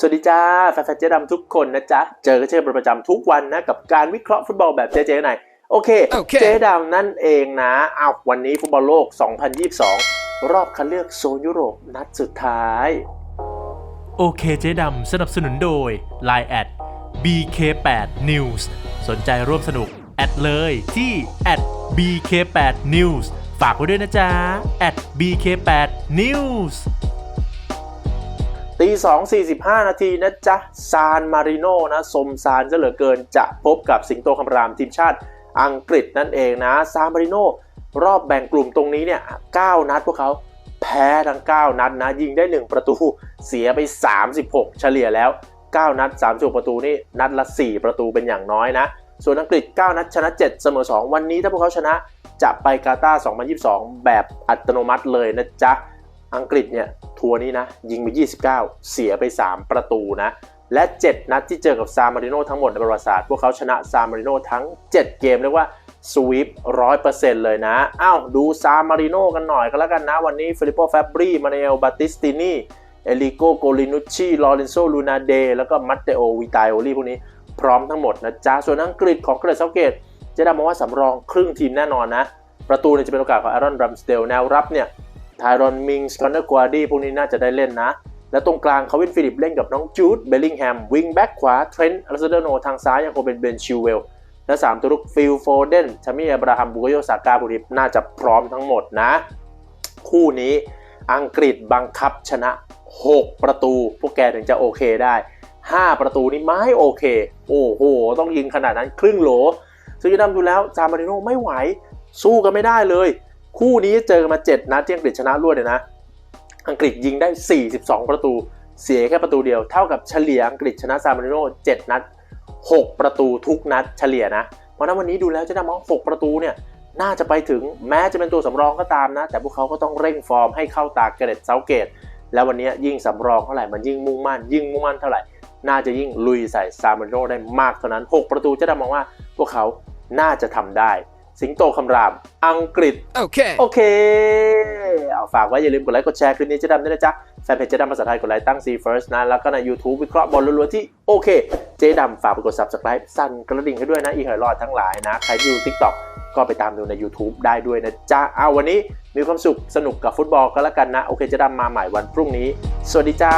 สวัสดีจ้าแฟนๆเจ๊ดำทุกคนนะจ๊ะ เจอกันเช่นประจำทุกวันนะ กับการวิเคราะห์ฟุตบอลแบบเจ๊ๆหน่อยโอเคโอเค เจ๊ดำนั่นเองนะอ้าววันนี้ฟุตบอลโลก 2022 รอบคัดเลือกโซนยุโรปนัดสุดท้าย โอเคเจ๊ดำสนับสนุนโดย Line แอด BK8 News สนใจร่วมสนุก แอดเลยที่ @BK8 News ฝากไว้ด้วยนะจ๊ะ @BK8 News ตี2 45นาทีนะจ๊ะ ซานมาริโนนะ สมซานซะเหลือเกินจะพบกับสิงโตคำรามทีมชาติอังกฤษนั่นเองนะ ซานมาริโนรอบแบ่งกลุ่มตรงนี้เนี่ย9นัดพวกเขาแพ้ทั้ง 9 นัดนะ ยิงได้ 1 ประตูเสียไป 36 เฉลี่ยแล้ว 9 นัด36ประตูนี่นัดละ 4 ประตูเป็นอย่างน้อยนะ ส่วนอังกฤษ 9 นัดชนะ 7 เสมอ 2 วันนี้ถ้าพวกเขาชนะจะไปกาตาร์2022 แบบอัตโนมัติเลยนะจ๊ะ อังกฤษเนี่ย ทัวร์นี้นะ ยิงไป 29 เสียไป 3 ประตูนะ และ 7 นัดที่เจอกับซามาริโนทั้งหมดในประวัติศาสตร์ พวกเขาชนะซามาริโนทั้ง 7 เกมเรียกว่าสวีปร้อยเปอร์เซ็นต์เลยนะ อ้าวดูซามาริโนกันหน่อยก็แล้วกันนะ วันนี้ฟิลิปโปแฟบรีมาเนลบาติสตินีเอลิโกโกลินุชชีลอเรนโซลูนาเดแล้วก็มัตเตโอวิตาโอลีพวกนี้พร้อมทั้งหมดนะจ๊ะส่วนอังกฤษของเกรดเซาเกตจะได้มองว่าสำรองครึ่งทีมแน่นอนนะ ประตูเนี่ยจะเป็นโอกาสของอารอนรัมสเดลแนวรับเนี่ย ไทรอนมิงส์คอนเนอร์กวาดีพวกนี้น่าจะได้เล่นนะ และตรงกลางเคาวินฟิลิปเล่นกับน้องจูดเบลลิงแฮมวิงแบ็กขวาเทรนต์อลาซเดโนทางซ้ายยังคงเป็นเบนชิวเวลและ 3 ตัวลุกฟิลโฟเดนชามิอับราฮัมบุกโยซากาพวกนี้น่าจะพร้อมทั้งหมดนะ คู่นี้อังกฤษบังคับชนะ 6 ประตู พวกแกถึงจะโอเคได้ 5 ประตูนี่ไม่โอเค โอ้โห ต้องยิงขนาดนั้นครึ่งโหลซึ่งจะดำดูแล้วซามาริโนไม่ไหว สู้กันไม่ได้เลย คู่นี้เจอกันมา 7 นัดที่อังกฤษชนะรวดเลยนะ อังกฤษยิงได้ 42 ประตู เสียแค่ประตูเดียว เท่ากับเฉลี่ยอังกฤษชนะซามาริโน7นัด 6 ประตูทุกนัดเฉลี่ยนะ เพราะนั้นวันนี้ดูแล้วจะได้มอง 6 ประตูเนี่ยน่าจะไปถึงแม้จะเป็นตัวสำรองก็ตามนะ แต่พวกเขาก็ต้องเร่งฟอร์มให้เข้าตาเกเรตเซาเกต แล้ววันนี้ยิ่งสำรองเท่าไหร่มันยิ่งมุ่งมั่น ยิ่งมุ่งมั่นเท่าไหร่ น่าจะยิ่งลุยใส่ซามาริโนได้มากเท่านั้น 6 ประตูจะได้มองว่าพวกเขาน่าจะทำได้ สิงโตคำราม อังกฤษ Okay. โอเค เอาฝากไว้อย่าลืมกดไลค์กดแชร์คลิปนี้เจะดำด้วยนะจ๊ะ แฟนเพจเจะดำภาษาไทยกดไลค์ตั้ง C first นะ แล้วก็ใน YouTube วิเคราะห์บอลล้วนๆที่โอเค เจ๊ดำฝากไปกด subscribe สั่นกระดิ่งให้ด้วยนะ อีหอยรอดทั้งหลายนะ ใครที่ดู TikTok ก็ไปตามดูใน YouTube ได้ด้วยนะจ๊ะ เอาวันนี้มีความสุขสนุกกับฟุตบอลก็แล้วกันนะ โอเคเจะดำมาใหม่วันพรุ่งนี้ สวัสดีจ้า